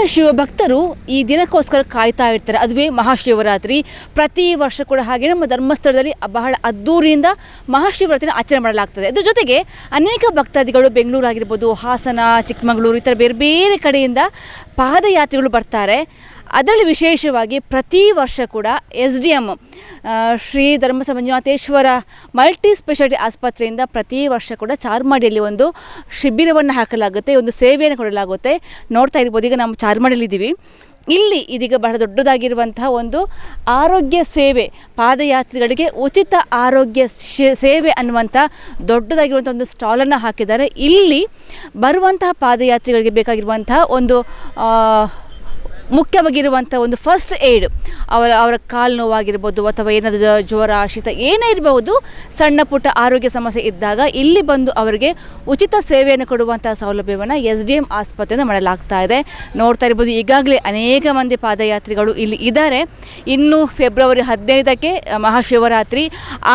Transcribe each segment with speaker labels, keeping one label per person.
Speaker 1: ಅನೇಕ ಶಿವಭಕ್ತರು ಈ ದಿನಕ್ಕೋಸ್ಕರ ಕಾಯ್ತಾ ಇರ್ತಾರೆ. ಅದುವೇ ಮಹಾಶಿವರಾತ್ರಿ. ಪ್ರತಿ ವರ್ಷ ಕೂಡ ಹಾಗೆ ನಮ್ಮ ಧರ್ಮಸ್ಥಳದಲ್ಲಿ ಬಹಳ ಅದ್ದೂರಿಯಿಂದ ಮಹಾಶಿವರಾತ್ರಿನ ಆಚರಣೆ ಮಾಡಲಾಗ್ತದೆ. ಅದ್ರ ಜೊತೆಗೆ ಅನೇಕ ಭಕ್ತಾದಿಗಳು ಬೆಂಗಳೂರು ಆಗಿರ್ಬೋದು, ಹಾಸನ, ಚಿಕ್ಕಮಗಳೂರು ಈ ಥರ ಬೇರೆ ಬೇರೆ ಕಡೆಯಿಂದ ಪಾದಯಾತ್ರೆಗಳು ಬರ್ತಾರೆ. ಅದರಲ್ಲಿ ವಿಶೇಷವಾಗಿ ಪ್ರತಿ ವರ್ಷ ಕೂಡ S D M Shri Dharmasthala Manjunatheshwara multi speciality ಆಸ್ಪತ್ರೆಯಿಂದ ಪ್ರತಿ ವರ್ಷ ಕೂಡ ಚಾರ್ಮಾಡಿಯಲ್ಲಿ ಒಂದು ಶಿಬಿರವನ್ನು ಹಾಕಲಾಗುತ್ತೆ, ಒಂದು ಸೇವೆಯನ್ನು ಕೊಡಲಾಗುತ್ತೆ. ನೋಡ್ತಾ ಇರ್ಬೋದು, ಈಗ ನಾವು ಚಾರ್ಮಾಡಿಯಲ್ಲಿದ್ದೀವಿ. ಇಲ್ಲಿ ಇದೀಗ ಬಹಳ ದೊಡ್ಡದಾಗಿರುವಂತಹ ಒಂದು ಆರೋಗ್ಯ ಸೇವೆ, ಪಾದಯಾತ್ರಿಗಳಿಗೆ ಉಚಿತ ಆರೋಗ್ಯ ಸೇವೆ ಅನ್ನುವಂಥ ದೊಡ್ಡದಾಗಿರುವಂಥ ಒಂದು ಸ್ಟಾಲನ್ನು ಹಾಕಿದ್ದಾರೆ. ಇಲ್ಲಿ ಬರುವಂತಹ ಪಾದಯಾತ್ರಿಗಳಿಗೆ ಬೇಕಾಗಿರುವಂತಹ ಒಂದು ಮುಖ್ಯವಾಗಿರುವಂಥ ಒಂದು ಫಸ್ಟ್ ಏಡ್ ಅವರ ಅವರ ಕಾಲು ನೋವಾಗಿರ್ಬೋದು ಅಥವಾ ಏನಾದರೂ ಜ್ವರ, ಶೀತ ಏನೇ ಇರಬಹುದು, ಸಣ್ಣ ಪುಟ್ಟ ಆರೋಗ್ಯ ಸಮಸ್ಯೆ ಇದ್ದಾಗ ಇಲ್ಲಿ ಬಂದು ಅವರಿಗೆ ಉಚಿತ ಸೇವೆಯನ್ನು ಕೊಡುವಂಥ ಸೌಲಭ್ಯವನ್ನು ಎಸ್ ಡಿ ಎಂ ಆಸ್ಪತ್ರೆಯಿಂದ ಮಾಡಲಾಗ್ತಾ ಇದೆ. ನೋಡ್ತಾ ಇರ್ಬೋದು, ಈಗಾಗಲೇ ಅನೇಕ ಮಂದಿ ಪಾದಯಾತ್ರಿಗಳು ಇಲ್ಲಿ ಇದ್ದಾರೆ. ಇನ್ನು ಫೆಬ್ರವರಿ ಹದಿನೈದಕ್ಕೆ ಮಹಾಶಿವರಾತ್ರಿ.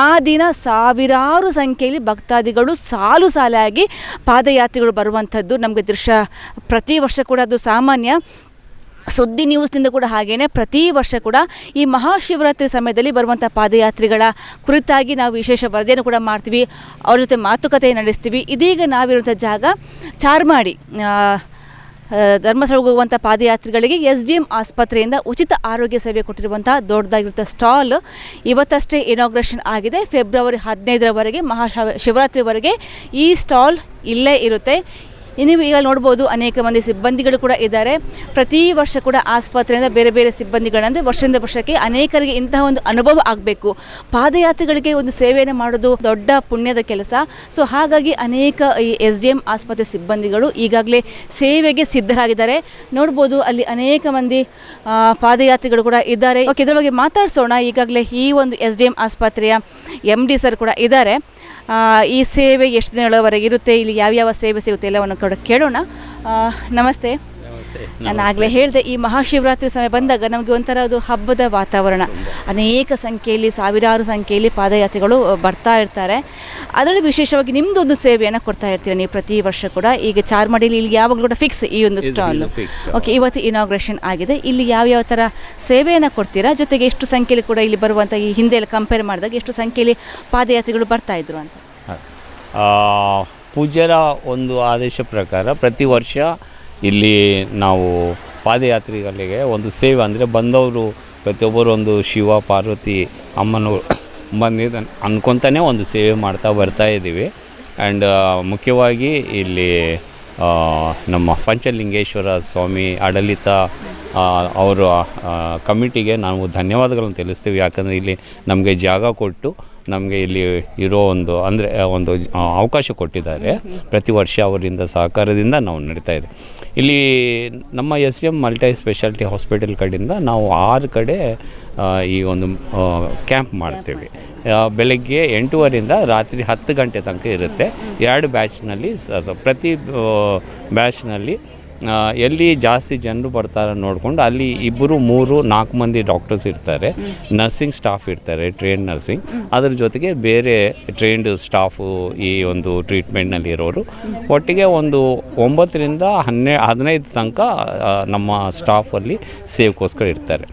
Speaker 1: ಆ ದಿನ ಸಾವಿರಾರು ಸಂಖ್ಯೆಯಲ್ಲಿ ಭಕ್ತಾದಿಗಳು ಸಾಲು ಸಾಲಾಗಿ ಪಾದಯಾತ್ರಿಗಳು ಬರುವಂಥದ್ದು ನಮಗೆ ದೃಶ್ಯ ಪ್ರತಿ ವರ್ಷ ಕೂಡ ಅದು ಸಾಮಾನ್ಯ. ಸುದ್ದಿ ನ್ಯೂಸ್ನಿಂದ ಕೂಡ ಹಾಗೆಯೇ ಪ್ರತಿ ವರ್ಷ ಕೂಡ ಈ ಮಹಾಶಿವರಾತ್ರಿ ಸಮಯದಲ್ಲಿ ಬರುವಂಥ ಪಾದಯಾತ್ರಿಗಳ ಕುರಿತಾಗಿ ನಾವು ವಿಶೇಷ ವರದಿಯನ್ನು ಕೂಡ ಮಾಡ್ತೀವಿ. ಅವ್ರ ಜೊತೆ ಮಾತುಕತೆ ನಡೆಸ್ತೀವಿ. ಇದೀಗ ನಾವಿರುವಂಥ ಜಾಗ ಚಾರ್ಮಾಡಿ ಧರ್ಮಸ್ಥಳಕ್ಕೆ ಹೋಗುವಂಥ ಪಾದಯಾತ್ರಿಗಳಿಗೆ ಎಸ್ ಡಿ ಎಂ ಆಸ್ಪತ್ರೆಯಿಂದ ಉಚಿತ ಆರೋಗ್ಯ ಸೇವೆ ಕೊಟ್ಟಿರುವಂಥ ದೊಡ್ಡದಾಗಿರುವಂಥ ಸ್ಟಾಲ್ ಇವತ್ತಷ್ಟೇ ಇನಾಗ್ರೇಷನ್ ಆಗಿದೆ. ಫೆಬ್ರವರಿ ಹದಿನೈದರವರೆಗೆ ಮಹಾ ಶಿವರಾತ್ರಿವರೆಗೆ ಈ ಸ್ಟಾಲ್ ಇಲ್ಲೇ ಇರುತ್ತೆ. ನೀವು ಈಗ ನೋಡ್ಬೋದು ಅನೇಕ ಮಂದಿ ಸಿಬ್ಬಂದಿಗಳು ಕೂಡ ಇದ್ದಾರೆ. ಪ್ರತಿ ವರ್ಷ ಕೂಡ ಆಸ್ಪತ್ರೆಯಿಂದ ಬೇರೆ ಬೇರೆ ಸಿಬ್ಬಂದಿಗಳಂದರೆ ವರ್ಷದಿಂದ ವರ್ಷಕ್ಕೆ ಅನೇಕರಿಗೆ ಇಂತಹ ಒಂದು ಅನುಭವ ಆಗಬೇಕು. ಪಾದಯಾತ್ರೆಗಳಿಗೆ ಒಂದು ಸೇವೆಯನ್ನು ಮಾಡೋದು ದೊಡ್ಡ ಪುಣ್ಯದ ಕೆಲಸ. ಸೊ ಹಾಗಾಗಿ ಅನೇಕ ಈ ಎಸ್ ಡಿ ಎಂ ಆಸ್ಪತ್ರೆ ಸಿಬ್ಬಂದಿಗಳು ಈಗಾಗಲೇ ಸೇವೆಗೆ ಸಿದ್ಧರಾಗಿದ್ದಾರೆ. ನೋಡ್ಬೋದು ಅಲ್ಲಿ ಅನೇಕ ಮಂದಿ ಪಾದಯಾತ್ರಿಗಳು ಕೂಡ ಇದ್ದಾರೆ. ಓಕೆ, ಇದರ ಬಗ್ಗೆ ಮಾತಾಡ್ಸೋಣ. ಈಗಾಗಲೇ ಈ ಒಂದು ಎಸ್ ಡಿ ಎಂ ಆಸ್ಪತ್ರೆಯ ಎಂ ಡಿ ಸರ್ ಕೂಡ ಇದ್ದಾರೆ. ಈ ಸೇವೆ ಎಷ್ಟು ದಿನಗಳವರೆಗೆ ಇರುತ್ತೆ? ಇಲ್ಲಿ ಯಾವ್ಯಾವ ಸೇವೆ ಸಿಗುತ್ತೆ? ಎಲ್ಲವನ್ನು ಕೂಡ ಕೇಳೋಣ. ನಮಸ್ತೆ. ನಾನು ಆಗಲೇ ಹೇಳಿದೆ ಈ ಮಹಾಶಿವರಾತ್ರಿ ಸಮಯ ಬಂದಾಗ ನಮಗೆ ಒಂಥರ ಅದು ಹಬ್ಬದ ವಾತಾವರಣ. ಅನೇಕ ಸಂಖ್ಯೆಯಲ್ಲಿ ಸಾವಿರಾರು ಸಂಖ್ಯೆಯಲ್ಲಿ ಪಾದಯಾತ್ರೆಗಳು ಬರ್ತಾ ಇರ್ತಾರೆ. ಅದರಲ್ಲಿ ವಿಶೇಷವಾಗಿ ನಿಮ್ಮದೊಂದು ಸೇವೆಯನ್ನು ಕೊಡ್ತಾ ಇರ್ತೀರ ನೀವು ಪ್ರತಿ ವರ್ಷ ಕೂಡ. ಈಗ ಚಾರ್ಮಡಿಲಿ ಇಲ್ಲಿ ಯಾವಾಗಲೂ ಕೂಡ ಫಿಕ್ಸ್ ಈ ಒಂದು ಸ್ಟಾಲ್ ಓಕೆ ಇವತ್ತು ಇನಾಗ್ರೇಷನ್ ಆಗಿದೆ. ಇಲ್ಲಿ ಯಾವ್ಯಾವ ಥರ ಸೇವೆಯನ್ನು ಕೊಡ್ತೀರಾ? ಜೊತೆಗೆ ಎಷ್ಟು ಸಂಖ್ಯೆಯಲ್ಲಿ ಕೂಡ ಇಲ್ಲಿ ಬರುವಂಥ ಈ ಹಿಂದೆ ಎಲ್ಲ ಕಂಪೇರ್ ಮಾಡಿದಾಗ ಎಷ್ಟು ಸಂಖ್ಯೆಯಲ್ಲಿ ಪಾದಯಾತ್ರೆಗಳು ಬರ್ತಾ ಇದ್ರು ಅಂತ?
Speaker 2: ಪೂಜ್ಯರ ಒಂದು ಆದೇಶ ಪ್ರಕಾರ ಪ್ರತಿ ವರ್ಷ ಇಲ್ಲಿ ನಾವು ಪಾದಯಾತ್ರಿಗಳಿಗೆ ಒಂದು ಸೇವೆ, ಅಂದರೆ ಬಂದವರು ಪ್ರತಿಯೊಬ್ಬರು ಒಂದು ಶಿವ, ಪಾರ್ವತಿ, ಅಮ್ಮನ ಬಂದಿದ್ದ ಅಂದ್ಕೊತಾನೆ ಒಂದು ಸೇವೆ ಮಾಡ್ತಾ ಬರ್ತಾ ಇದ್ದೀವಿ. ಆ್ಯಂಡ್ ಮುಖ್ಯವಾಗಿ ಇಲ್ಲಿ ನಮ್ಮ ಪಂಚಲಿಂಗೇಶ್ವರ ಸ್ವಾಮಿ ಆಡಳಿತ ಅವರು ಅವರ ಕಮಿಟಿಗೆ ನಾವು ಧನ್ಯವಾದಗಳನ್ನು ತಿಳಿಸ್ತೀವಿ. ಯಾಕಂದರೆ ಇಲ್ಲಿ ನಮಗೆ ಜಾಗ ಕೊಟ್ಟು ನಮಗೆ ಇಲ್ಲಿ ಇರೋ ಒಂದು ಅಂದರೆ ಒಂದು ಅವಕಾಶ ಕೊಟ್ಟಿದ್ದಾರೆ. ಪ್ರತಿ ವರ್ಷ ಅವರಿಂದ ಸಹಕಾರದಿಂದ ನಾವು ನಡೀತಾ ಇದೆ. ಇಲ್ಲಿ ನಮ್ಮ S M multi speciality hospital ಕಡೆಯಿಂದ ನಾವು ಆರು ಕಡೆ ಈ ಒಂದು ಕ್ಯಾಂಪ್ ಮಾಡ್ತೀವಿ. ಬೆಳಗ್ಗೆ ಎಂಟೂವರೆಯಿಂದ ರಾತ್ರಿ ಹತ್ತು ಗಂಟೆ ತನಕ ಇರುತ್ತೆ. ಎರಡು ಬ್ಯಾಚ್ನಲ್ಲಿ, ಸ ಪ್ರತಿ ಬ್ಯಾಚ್ನಲ್ಲಿ ಎಲ್ಲಿ ಜಾಸ್ತಿ ಜನರು ಬರ್ತಾರೆ ನೋಡಿಕೊಂಡು ಅಲ್ಲಿ ಇಬ್ಬರು ಮೂರು ನಾಲ್ಕು ಮಂದಿ ಡಾಕ್ಟರ್ಸ್ ಇರ್ತಾರೆ. ನರ್ಸಿಂಗ್ ಸ್ಟಾಫ್ ಇರ್ತಾರೆ ಟ್ರೈನ್ ನರ್ಸಿಂಗ್. ಅದ್ರ ಜೊತೆಗೆ ಬೇರೆ ಟ್ರೈನ್ಡ್ ಸ್ಟಾಫು ಈ ಒಂದು ಟ್ರೀಟ್ಮೆಂಟ್ನಲ್ಲಿ ಇರೋರು. ಒಟ್ಟಿಗೆ ಒಂದು ಒಂಬತ್ತರಿಂದ ಹನ್ನೆ, ಹದಿನೈದು ತನಕ ನಮ್ಮ ಸ್ಟಾಫಲ್ಲಿ ಸೇವ್ಗೋಸ್ಕರ ಇರ್ತಾರೆ.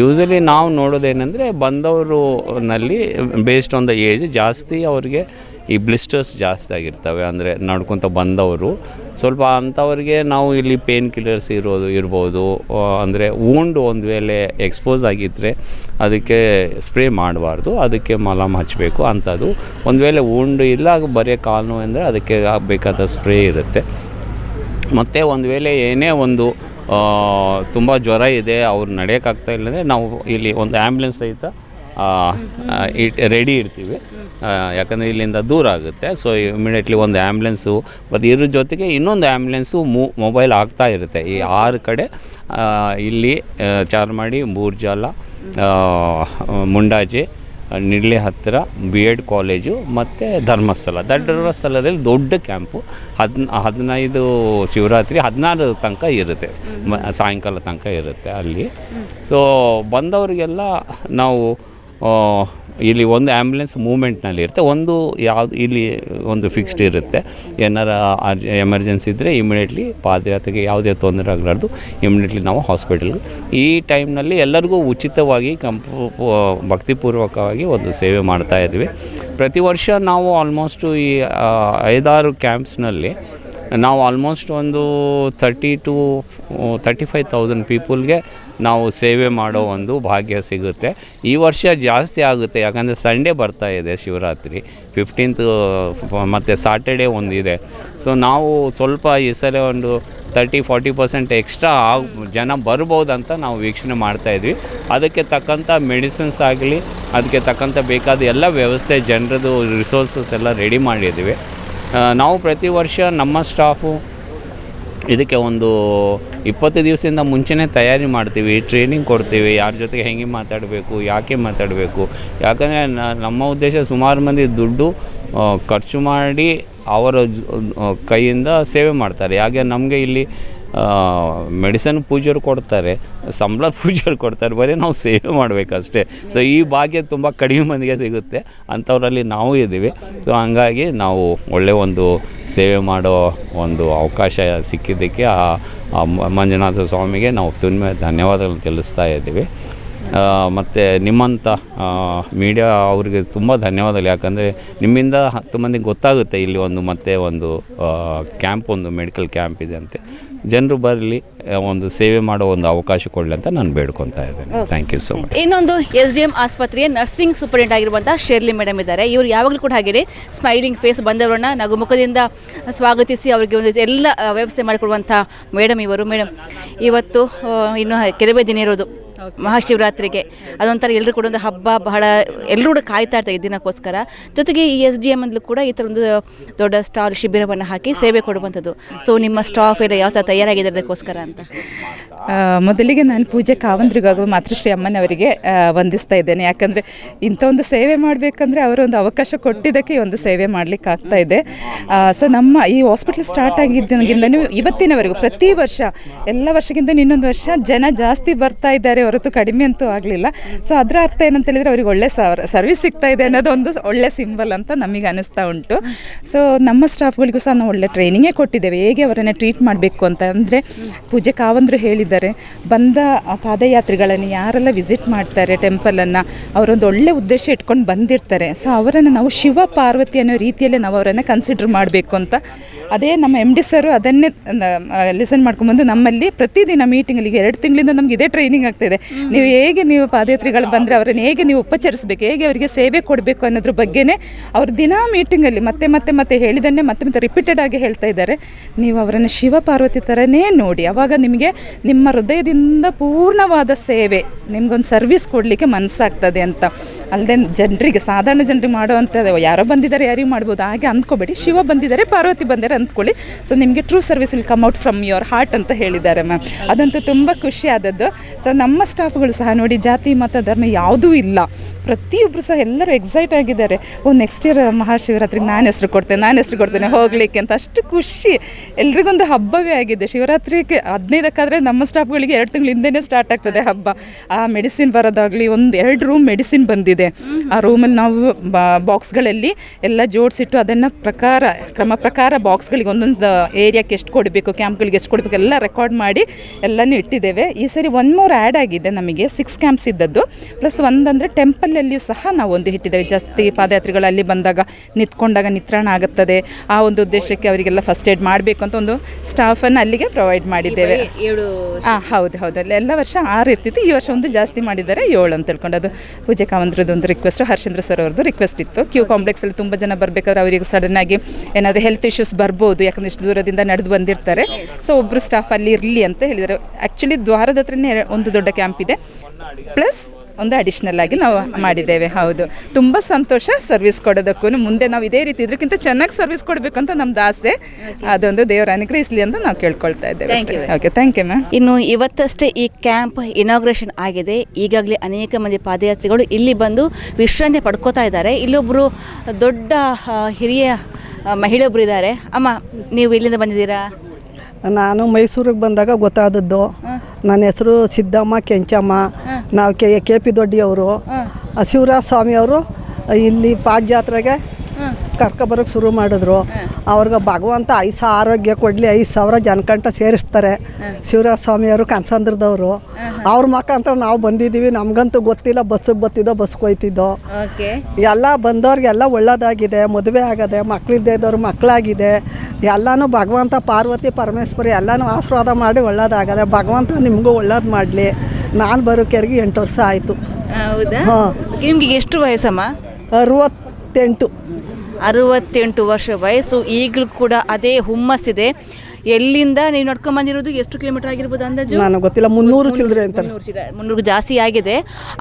Speaker 2: ಯೂಸಲಿ ನಾವು ನೋಡೋದೇನೆಂದರೆ ಬಂದವರು ನಲ್ಲಿ ಬೇಸ್ಡ್ ಆನ್ ದ ಏಜ್ ಜಾಸ್ತಿ ಅವ್ರಿಗೆ ಈ ಬ್ಲಿಸ್ಟರ್ಸ್ ಜಾಸ್ತಿ ಆಗಿರ್ತವೆ ಅಂದರೆ ನಡ್ಕೊತ ಬಂದವರು. ಸ್ವಲ್ಪ ಅಂಥವ್ರಿಗೆ ನಾವು ಇಲ್ಲಿ ಪೇನ್ ಕಿಲ್ಲರ್ಸ್ ಇರೋದು, ಇರ್ಬೋದು ಅಂದರೆ ವೂಂಡ್ ಒಂದು ವೇಳೆ ಎಕ್ಸ್ಪೋಸ್ ಆಗಿದ್ದರೆ ಅದಕ್ಕೆ ಸ್ಪ್ರೇ ಮಾಡಬಾರ್ದು, ಅದಕ್ಕೆ ಮಲಮ್ ಹಚ್ಚಬೇಕು ಅಂಥದ್ದು. ಒಂದು ವೇಳೆ ವೂಂಡ್ ಇಲ್ಲ ಬರೀ ಕಾಲು ನೋವು ಅಂದರೆ ಅದಕ್ಕೆ ಆಗಬೇಕಾದ ಸ್ಪ್ರೇ ಇರುತ್ತೆ. ಮತ್ತು ಒಂದು ವೇಳೆ ಏನೇ ಒಂದು ತುಂಬ ಜ್ವರ ಇದೆ, ಅವ್ರು ನಡೆಯೋಕ್ಕಾಗ್ತಾ ಇಲ್ಲ ಅಂದರೆ ನಾವು ಇಲ್ಲಿ ಒಂದು ಆ್ಯಂಬುಲೆನ್ಸ್ ಸಹಿತ ಇಟ್ ರೆಡಿ ಇರ್ತೀವಿ. ಯಾಕಂದರೆ ಇಲ್ಲಿಂದ ದೂರ ಆಗುತ್ತೆ. ಸೊ ಇಮಿಡಿಯೇಟ್ಲಿ ಒಂದು ಆ್ಯಂಬುಲೆನ್ಸು ಮತ್ತು ಇದ್ರ ಜೊತೆಗೆ ಇನ್ನೊಂದು ಆ್ಯಂಬುಲೆನ್ಸು ಮೂ ಮೊಬೈಲ್ ಆಗ್ತಾ ಇರುತ್ತೆ. ಈ ಆರು ಕಡೆ ಇಲ್ಲಿ ಚಾರ್ಮಾಡಿ ಮೂರ್ಜಾಲ ಮುಂಡಾಜಿ, ನಿಡ್ಲೆ ಹತ್ತಿರ ಬಿ ಎಡ್ ಕಾಲೇಜು ಮತ್ತು ಧರ್ಮಸ್ಥಳ. ಧರ್ಮಸ್ಥಳದಲ್ಲಿ ದೊಡ್ಡ ಕ್ಯಾಂಪು ಹದಿನ ಹದಿನೈದು ಶಿವರಾತ್ರಿ, ಹದಿನಾರು ತನಕ ಇರುತ್ತೆ. ಮ, ಸಾಯಂಕಾಲ ತನಕ ಇರುತ್ತೆ ಅಲ್ಲಿ. ಸೊ ಬಂದವರಿಗೆಲ್ಲ ನಾವು ಇಲ್ಲಿ ಒಂದು ಆ್ಯಂಬುಲೆನ್ಸ್ ಮೂಮೆಂಟ್ನಲ್ಲಿ ಇರುತ್ತೆ. ಒಂದು ಯಾವುದು ಇಲ್ಲಿ ಒಂದು ಫಿಕ್ಸ್ಡ್ ಇರುತ್ತೆ. ಏನಾರ ಅರ್ಜ ಎಮರ್ಜೆನ್ಸಿ ಇದ್ದರೆ ಇಮಿಡಿಯೇಟ್ಲಿ ಪಾದಯಾತ್ರೆಗೆ ಯಾವುದೇ ತೊಂದರೆ ಆಗಲಾರ್ದು ಇಮಿಡಿಯೇಟ್ಲಿ ನಾವು ಹಾಸ್ಪಿಟಲ್ಗೆ ಈ ಟೈಮ್ನಲ್ಲಿ ಎಲ್ಲರಿಗೂ ಉಚಿತವಾಗಿ ಕಂಪು ಭಕ್ತಿಪೂರ್ವಕವಾಗಿ ಒಂದು ಸೇವೆ ಮಾಡ್ತಾ ಇದ್ವಿ. ಪ್ರತಿ ವರ್ಷ ನಾವು ಆಲ್ಮೋಸ್ಟು ಈ ಐದಾರು ಕ್ಯಾಂಪ್ಸ್ನಲ್ಲಿ ನಾವು ಆಲ್ಮೋಸ್ಟ್ ಒಂದು thirty two thirty five thousand ಪೀಪಲ್ಗೆ ನಾವು ಸೇವೆ ಮಾಡೋ ಒಂದು ಭಾಗ್ಯ ಸಿಗುತ್ತೆ. ಈ ವರ್ಷ ಜಾಸ್ತಿ ಆಗುತ್ತೆ. ಯಾಕಂದರೆ ಸಂಡೇ ಬರ್ತಾ ಇದೆ ಶಿವರಾತ್ರಿ. ಫಿಫ್ಟೀನ್ತ್ ಮತ್ತು ಸಾಟರ್ಡೇ ಒಂದಿದೆ ಸೊ ನಾವು ಸ್ವಲ್ಪ ಈ ಸಲ ಒಂದು ತರ್ಟಿ ಫಾರ್ಟಿ ಪರ್ಸೆಂಟ್ ಎಕ್ಸ್ಟ್ರಾ ಆಗ, ಜನ ಬರ್ಬೋದಂತ ನಾವು ವೀಕ್ಷಣೆ ಮಾಡ್ತಾಯಿದ್ವಿ ಅದಕ್ಕೆ ತಕ್ಕಂಥ ಮೆಡಿಸಿನ್ಸ್ ಆಗಲಿ, ಅದಕ್ಕೆ ತಕ್ಕಂಥ ಬೇಕಾದ ಎಲ್ಲ ವ್ಯವಸ್ಥೆ ಜನರದು ರಿಸೋರ್ಸಸ್ ಎಲ್ಲ ರೆಡಿ ಮಾಡಿದ್ದೀವಿ ನಾವು ಪ್ರತಿ ವರ್ಷ ನಮ್ಮ ಸ್ಟಾಫು ಇದಕ್ಕೆ ಒಂದು ಇಪ್ಪತ್ತು ದಿವಸದಿಂದ ಮುಂಚೆನೇ ತಯಾರಿ ಮಾಡ್ತೀವಿ ಟ್ರೈನಿಂಗ್ ಕೊಡ್ತೀವಿ. ಯಾರ ಜೊತೆಗೆ ಹೆಂಗೆ ಮಾತಾಡಬೇಕು, ಯಾಕೆ ಮಾತಾಡಬೇಕು. ಯಾಕಂದರೆ ನಮ್ಮ ಉದ್ದೇಶ ಸುಮಾರು ಮಂದಿ ದುಡ್ಡು ಖರ್ಚು ಮಾಡಿ ಅವರ ಕೈಯಿಂದ ಸೇವೆ ಮಾಡ್ತಾರೆ. ಹಾಗೆ ನಮಗೆ ಇಲ್ಲಿ ಮೆಡಿಸನ್ ಪೂಜರು ಕೊಡ್ತಾರೆ, ಸಂಬಳ ಪೂಜರು ಕೊಡ್ತಾರೆ, ಬರೀ ನಾವು ಸೇವೆ ಮಾಡಬೇಕಷ್ಟೇ. ಸೊ ಈ ಭಾಗ್ಯ ತುಂಬ ಕಡಿಮೆ ಮಂದಿಗೆ ಸಿಗುತ್ತೆ, ಅಂಥವರಲ್ಲಿ ನಾವು ಇದ್ದೀವಿ. ಸೊ ಹಂಗಾಗಿ ನಾವು ಒಳ್ಳೆಯ ಒಂದು ಸೇವೆ ಮಾಡೋ ಒಂದು ಅವಕಾಶ ಸಿಕ್ಕಿದ್ದಕ್ಕೆ ಆ ಮಂಜುನಾಥ ಸ್ವಾಮಿಗೆ ನಾವು ತುಂಬ ಧನ್ಯವಾದಗಳು ತಿಳಿಸ್ತಾ ಇದ್ದೀವಿ. ಮತ್ತು ನಿಮ್ಮಂಥ ಮೀಡಿಯಾ ಅವರಿಗೆ ತುಂಬ ಧನ್ಯವಾದಗಳು. ಯಾಕಂದರೆ ನಿಮ್ಮಿಂದ ಹತ್ತು ಮಂದಿಗೆ ಗೊತ್ತಾಗುತ್ತೆ, ಇಲ್ಲಿ ಒಂದು ಮತ್ತೆ ಒಂದು ಕ್ಯಾಂಪ್ ಒಂದು ಮೆಡಿಕಲ್ ಕ್ಯಾಂಪ್ ಇದೆ ಅಂತೆ. ಜನರು ಬರಲಿ ಒಂದು ಸೇವೆ ಮಾಡೋ ಒಂದು ಅವಕಾಶ ಕೊಡಲಿ ಅಂತ ನಾನು ಬೇಡ್ಕೊತಾ ಇದ್ದೇನೆ. ಥ್ಯಾಂಕ್ ಯು ಸೊ ಮಚ್
Speaker 1: ಇನ್ನೊಂದು ಎಸ್ ಡಿ ಎಂ ಆಸ್ಪತ್ರೆಯ ನರ್ಸಿಂಗ್ ಸೂಪರಿಂಟ್ ಆಗಿರುವಂಥ ಶೇರ್ಲಿ ಮೇಡಮ್ ಇದ್ದಾರೆ. ಇವರು ಯಾವಾಗಲೂ ಕೂಡ ಹಾಗೆ ಸ್ಮೈಲಿಂಗ್ ಫೇಸ್ ಬಂದವರನ್ನ ನಗುಮುಖದಿಂದ ಸ್ವಾಗತಿಸಿ ಅವರಿಗೆ ಒಂದು ಎಲ್ಲ ವ್ಯವಸ್ಥೆ ಮಾಡಿಕೊಡುವಂಥ ಮೇಡಮ್ ಇವರು. ಮೇಡಮ್ ಇವತ್ತು ಇನ್ನೂ ಇನ್ನು ಕೆಲವೇ ದಿನ ಇರೋದು. ಮಹಾಶಿವರಾತ್ರಿಗೆ. ಅದೊಂಥರ ಎಲ್ಲರೂ ಕೂಡ ಒಂದು ಹಬ್ಬ ಬಹಳ ಎಲ್ಲರೂ ಕೂಡ ಕಾಯ್ತಾ ಇರ್ತಾರೆ ಈ ದಿನಕ್ಕೋಸ್ಕರ. ಜೊತೆಗೆ ಈ ಎಸ್ ಡಿ ಎಂ ಕೂಡ ಈ ಥರ ಒಂದು ದೊಡ್ಡ ಸ್ಟಾಲ್ ಶಿಬಿರವನ್ನು ಹಾಕಿ ಸೇವೆ ಕೊಡುವಂಥದ್ದು. ಸೊ ನಿಮ್ಮ ಸ್ಟಾಫ್ ಎಲ್ಲ ಯಾವ ಥರ ತಯಾರಾಗಿದೆ ಅದಕ್ಕೋಸ್ಕರ ಅಂತ?
Speaker 3: ಮೊದಲಿಗೆ ನಾನು ಪೂಜೆ ಕಾವಂದ್ರಿಗಾಗುವ ಮಾತೃಶ್ರೀ ಅಮ್ಮನವರಿಗೆ ವಂದಿಸ್ತಾ ಇದ್ದೇನೆ. ಯಾಕಂದರೆ ಇಂಥ ಒಂದು ಸೇವೆ ಮಾಡಬೇಕಂದ್ರೆ ಅವರೊಂದು ಅವಕಾಶ ಕೊಟ್ಟಿದ್ದಕ್ಕೆ ಒಂದು ಸೇವೆ ಮಾಡಲಿಕ್ಕೆ ಆಗ್ತಾ ಇದೆ. ಸೊ ನಮ್ಮ ಈ ಹಾಸ್ಪಿಟ್ಲ್ ಸ್ಟಾರ್ಟ್ ಆಗಿದ್ದಾಗಿಂದನೂ ಇವತ್ತಿನವರೆಗೂ ಪ್ರತಿ ವರ್ಷ, ಎಲ್ಲ ವರ್ಷಕ್ಕಿಂತ ಇನ್ನೊಂದು ವರ್ಷ ಜನ ಜಾಸ್ತಿ ಬರ್ತಾ ಇದ್ದಾರೆ. ಹೊರತು ಕಡಿಮೆ ಅಂತೂ ಆಗಲಿಲ್ಲ. ಸೊ ಅದರ ಅರ್ಥ ಏನಂತ ಹೇಳಿದರೆ ಅವ್ರಿಗೆ ಒಳ್ಳೆ ಸರ್ವಿಸ್ ಸಿಗ್ತಾ ಇದೆ ಅನ್ನೋದು ಒಂದು ಒಳ್ಳೆ ಸಿಂಬಲ್ ಅಂತ ನಮಗೆ ಅನಿಸ್ತಾ ಉಂಟು. ಸೊ ನಮ್ಮ ಸ್ಟಾಫ್ಗಳಿಗೂ ಸಹ ನಾವು ಒಳ್ಳೆ ಟ್ರೈನಿಂಗೇ ಕೊಟ್ಟಿದ್ದೇವೆ. ಹೇಗೆ ಅವರನ್ನು ಟ್ರೀಟ್ ಮಾಡಬೇಕು ಅಂತ ಅಂದರೆ, ಪೂಜೆ ಕಾವಂದ್ರು ಹೇಳಿದ್ದಾರೆ. ಬಂದ ಪಾದಯಾತ್ರಿಗಳನ್ನು ಯಾರೆಲ್ಲ ವಿಸಿಟ್ ಮಾಡ್ತಾರೆ ಟೆಂಪಲನ್ನು ಅವರೊಂದು ಒಳ್ಳೆ ಉದ್ದೇಶ ಇಟ್ಕೊಂಡು ಬಂದಿರ್ತಾರೆ. ಸೊ ಅವರನ್ನು ನಾವು ಶಿವ ಪಾರ್ವತಿ ಅನ್ನೋ ರೀತಿಯಲ್ಲಿ ನಾವು ಅವರನ್ನು ಕನ್ಸಿಡರ್ ಮಾಡಬೇಕು ಅಂತ. ಅದೇ ನಮ್ಮ ಎಂ ಡಿ ಸರು ಅದನ್ನೇ ಲಿಸನ್ ಮಾಡ್ಕೊಂಡ್ಬಂದು ನಮ್ಮಲ್ಲಿ ಪ್ರತಿದಿನ ಮೀಟಿಂಗಲ್ಲಿ ಎರಡು ತಿಂಗಳಿಂದ ನಮ್ಗೆ ಇದೇ ಟ್ರೈನಿಂಗ್ ಆಗ್ತಾಯಿದೆ ನೀವು ಹೇಗೆ ನೀವು ಪಾದಯಾತ್ರಿಗಳು ಬಂದರೆ ಅವರನ್ನು ಹೇಗೆ ನೀವು ಉಪಚರಿಸಬೇಕು, ಹೇಗೆ ಅವರಿಗೆ ಸೇವೆ ಕೊಡಬೇಕು ಅನ್ನೋದ್ರ ಬಗ್ಗೆನೇ ಅವ್ರು ದಿನಾ ಮೀಟಿಂಗಲ್ಲಿ ಮತ್ತೆ ಮತ್ತೆ ಮತ್ತೆ ಹೇಳಿದನ್ನೇ ಮತ್ತೆ ಮತ್ತೆ ರಿಪೀಟೆಡ್ ಆಗಿ ಹೇಳ್ತಾ ಇದ್ದಾರೆ. ನೀವು ಅವರನ್ನು ಶಿವ ಪಾರ್ವತಿ ಥರನೇ ನೋಡಿ, ಅವಾಗ ನಿಮಗೆ ನಿಮ್ಮ ಹೃದಯದಿಂದ ಪೂರ್ಣವಾದ ಸೇವೆ, ನಿಮ್ಗೊಂದು ಸರ್ವಿಸ್ ಕೊಡಲಿಕ್ಕೆ ಮನಸ್ಸಾಗ್ತದೆ ಅಂತ. ಅಲ್ಲದೆ ಜನರಿಗೆ, ಸಾಧಾರಣ ಜನರಿಗೆ ಮಾಡುವಂಥದ್ದು ಯಾರೋ ಬಂದಿದ್ದಾರೆ, ಯಾರಿಗೂ ಮಾಡ್ಬೋದು, ಹಾಗೆ ಅಂದ್ಕೋಬೇಡಿ. ಶಿವ ಬಂದಿದ್ದಾರೆ, ಪಾರ್ವತಿ ಬಂದಿದ್ದಾರೆ ಅಂದ್ಕೊಳ್ಳಿ. ಸೊ ನಿಮಗೆ true service will come out from your heart ಅಂತ ಹೇಳಿದ್ದಾರೆ ಮ್ಯಾಮ್ ಅದಂತೂ ತುಂಬ ಖುಷಿ ಆದದ್ದು. ಸೊ ನಮ್ಮ ಸ್ಟಾಫ್ಗಳು ಸಹ ನೋಡಿ, ಜಾತಿ, ಮತ, ಧರ್ಮ ಯಾವುದೂ ಇಲ್ಲ. ಪ್ರತಿಯೊಬ್ಬರು ಸಹ ಎಲ್ಲರೂ ಎಕ್ಸೈಟ್ ಆಗಿದ್ದಾರೆ. ಓ ನೆಕ್ಸ್ಟ್ ಇಯರ್ ಮಹಾಶಿವರಾತ್ರಿಗೆ ನಾನು ಹೆಸರು ಕೊಡ್ತೇನೆ, ನಾನು ಹೆಸರು ಕೊಡ್ತೇನೆ, ಹೋಗಲಿಕ್ಕೆ ಅಂತ. ಅಷ್ಟು ಖುಷಿ. ಎಲ್ರಿಗೊಂದು ಹಬ್ಬವೇ ಆಗಿದೆ. ಶಿವರಾತ್ರಿಗೆ ಹದಿನೈದಕ್ಕಾದರೆ ನಮ್ಮ ಸ್ಟಾಫ್ಗಳಿಗೆ ಎರಡು ತಿಂಗಳ ಸ್ಟಾರ್ಟ್ ಆಗ್ತದೆ ಹಬ್ಬ. ಆ ಮೆಡಿಸಿನ್ ಬರೋದಾಗಲಿ ಒಂದು ಎರಡು ರೂಮ್ ಮೆಡಿಸಿನ್ ಬಂದಿದೆ. ಆ ರೂಮಲ್ಲಿ ನಾವು ಬಾಕ್ಸ್ಗಳಲ್ಲಿ ಎಲ್ಲ ಜೋಡಿಸಿಟ್ಟು ಅದನ್ನು ಪ್ರಕಾರ, ಕ್ರಮ ಪ್ರಕಾರ ಬಾಕ್ಸ್ಗಳಿಗೆ ಒಂದೊಂದು ಏರಿಯಾಕ್ಕೆ ಎಷ್ಟು ಕೊಡಬೇಕು ಕ್ಯಾಂಪ್ಗಳಿಗೆ ಎಷ್ಟು ಕೊಡಬೇಕು ಎಲ್ಲ ರೆಕಾರ್ಡ್ ಮಾಡಿ ಎಲ್ಲನೂ ಇಟ್ಟಿದ್ದೇವೆ. ಈ ಸರಿ ಒನ್ ಮೋರ್ ಆ್ಯಡ್ ಆಗಿದೆ. ನಮಗೆ ಸಿಕ್ಸ್ ಕ್ಯಾಂಪ್ಸ್ ಇದ್ದದ್ದು. ಪ್ಲಸ್ ಒಂದಂದರೆ ಟೆಂಪಲಲ್ಲಿಯೂ ಸಹ ನಾವು ಒಂದು ಇಟ್ಟಿದ್ದೇವೆ. ಜಾಸ್ತಿ ಪಾದಯಾತ್ರಿಗಳು ಅಲ್ಲಿ ಬಂದಾಗ ನಿಂತ್ಕೊಂಡಾಗ ನಿತ್ರಾಣ ಆಗುತ್ತದೆ. ಆ ಒಂದು ಉದ್ದೇಶಕ್ಕೆ ಅವರಿಗೆಲ್ಲ ಫಸ್ಟ್ ಏಡ್ ಮಾಡಬೇಕು ಅಂತ ಒಂದು ಸ್ಟಾಫನ್ನು ಅಲ್ಲಿಗೆ ಪ್ರೊವೈಡ್ ಮಾಡಿದ್ದೇವೆ. ಹಾಂ ಹೌದು ಹೌದು. ಅಲ್ಲಿ ಎಲ್ಲ ವರ್ಷ ಆರು ಇರ್ತಿತ್ತು. ಈ ವರ್ಷ ಒಂದು ಜಾಸ್ತಿ ಮಾಡಿದ್ದಾರೆ. ಏಳು ಅಂತ ತಿಳ್ಕೊಂಡು ಅದು ಪೂಜೆ ಕಾವಂದ್ರದ್ದು ಒಂದು ರಿಕ್ವೆಸ್ಟ್ ಹರ್ಷೇಂದ್ರ ಸರ್ ಅವ್ರದ್ದು ರಿಕ್ವೆಸ್ಟ್ ಇತ್ತು. ಕ್ಯೂ ಕಾಂಪ್ಲೆಕ್ಸಲ್ಲಿ ತುಂಬ ಜನ ಬರಬೇಕಾದ್ರೆ ಅವರಿಗೆ ಸಡನ್ ಆಗಿ ಏನಾದರೂ ಹೆಲ್ತ್ ಇಶ್ಯೂಸ್ ಬರ್ಬೋದು. ಯಾಕಂದರೆ ಇಷ್ಟು ದೂರದಿಂದ ನಡೆದು ಬಂದಿರ್ತಾರೆ. ಸೊ ಒಬ್ಬರು ಸ್ಟಾಫ್ ಅಲ್ಲಿ ಇರಲಿ ಅಂತ ಹೇಳಿದ್ದಾರೆ. ಆ್ಯಕ್ಚುಲಿ ದ್ವಾರದ ಹತ್ರನೇ ಒಂದು ದೊಡ್ಡ ಕ್ಯಾಂಪ್ ಇದೆ. ಪ್ಲಸ್ ಒಂದು ಅಡಿಷ್ನಲ್ ಆಗಿ ನಾವು ಮಾಡಿದ್ದೇವೆ ಹೌದು. ತುಂಬ ಸಂತೋಷ ಸರ್ವಿಸ್ ಕೊಡೋದಕ್ಕೂ. ಮುಂದೆ ನಾವು ಇದೇ ರೀತಿ ಇದಕ್ಕಿಂತ ಚೆನ್ನಾಗಿ ಸರ್ವಿಸ್ ಕೊಡಬೇಕು ಅಂತ ನಮ್ದು ಆಸೆ. ಅದೊಂದು ದೇವರ ಅನುಗ್ರಹಿಸಲಿ ಅಂತ ನಾವು ಕೇಳ್ಕೊಳ್ತಾ ಇದ್ದೇವೆ. ಓಕೆ ಥ್ಯಾಂಕ್ ಯು ಮ್ಯಾಮ್
Speaker 1: ಇನ್ನು ಇವತ್ತಷ್ಟೇ ಈ ಕ್ಯಾಂಪ್ ಇನಾಗ್ರೇಷನ್ ಆಗಿದೆ. ಈಗಾಗಲೇ ಅನೇಕ ಮಂದಿ ಪಾದಯಾತ್ರಿಗಳು ಇಲ್ಲಿ ಬಂದು ವಿಶ್ರಾಂತಿ ಪಡ್ಕೋತಾ ಇದ್ದಾರೆ. ಇಲ್ಲೊಬ್ಬರು ದೊಡ್ಡ ಹಿರಿಯ ಮಹಿಳೆಯೊಬ್ಬರು ಇದ್ದಾರೆ. ಅಮ್ಮ ನೀವು ಇಲ್ಲಿಂದ ಬಂದಿದ್ದೀರಾ?
Speaker 4: ನಾನು ಮೈಸೂರಿಗೆ ಬಂದಾಗ ಗೊತ್ತಾದದ್ದು. ನನ್ನ ಹೆಸರು ಸಿದ್ದಮ್ಮ ಕೆಂಚಮ್ಮ. ನಾವು ಕೆ ಕೆ ಪಿ ದೊಡ್ಡಿಯವರು. ಶಿವರಾಜ ಸ್ವಾಮಿಯವರು ಇಲ್ಲಿ ಪಾದಯಾತ್ರೆಗೆ ಕರ್ಕೊಬರೋಕೆ ಶುರು ಮಾಡಿದ್ರು. ಅವ್ರಿಗೆ ಭಗವಂತ ಐದು ಸಾವಿರ ಆರೋಗ್ಯ ಕೊಡಲಿ ಐದು ಸಾವಿರ ಜನಕಂಠ ಸೇರಿಸ್ತಾರೆ. ಶಿವರಾಜ ಸ್ವಾಮಿಯವರು ಕನ್ಸಂದ್ರದವರು. ಅವ್ರ ಮುಖಾಂತರ ನಾವು ಬಂದಿದ್ದೀವಿ ನಮಗಂತೂ ಗೊತ್ತಿಲ್ಲ ಬಸ್ಸಿಗೆ ಬತ್ತಿದ್ದೋ ಬಸ್ಗೆ ಹೋಯ್ತಿದ್ದೋ. ಎಲ್ಲ ಬಂದವ್ರಿಗೆಲ್ಲ ಒಳ್ಳೇದಾಗಿದೆ. ಮದುವೆ ಆಗದೆ ಮಕ್ಕಳಿದ್ದೇ ಇದ್ದವ್ರು ಮಕ್ಕಳಾಗಿದೆ ಎಲ್ಲನೂ ಭಗವಂತ ಪಾರ್ವತಿ ಪರಮೇಶ್ವರಿ ಎಲ್ಲನೂ ಆಶೀರ್ವಾದ ಮಾಡಿ ಒಳ್ಳೇದಾಗದೆ ಭಗವಂತ ನಿಮಗೂ ಒಳ್ಳೇದು ಮಾಡಲಿ. ನಾನು ಬರೋಕೆರೆಗೆ ಎಂಟು ವರ್ಷ ಆಯಿತು.
Speaker 1: ಹೌದಾ? ನಿಮ್ಗೆ ಎಷ್ಟು ವಯಸ್ಸಮ್ಮ?
Speaker 4: ಅರುವತ್ತೆಂಟು.
Speaker 1: ಅರವತ್ತೆಂಟು ವರ್ಷ ವಯಸ್ಸು ಈಗಲೂ ಕೂಡ ಅದೇ ಹುಮ್ಮಸ್ಸಿದೆ ಎಲ್ಲಿಂದ ನೀವು ನಡ್ಕೊಂಡು ಬಂದಿರೋದು? ಎಷ್ಟು ಕಿಲೋಮೀಟರ್ ಆಗಿರ್ಬೋದು ಅಂದಾಜು?
Speaker 4: ನನಗೆ ಗೊತ್ತಿಲ್ಲ ಮುನ್ನೂರು ಚಿಲ್ಲರೆ ಅಂತ
Speaker 1: ಮುನ್ನೂರು ಜಾಸ್ತಿ ಆಗಿದೆ.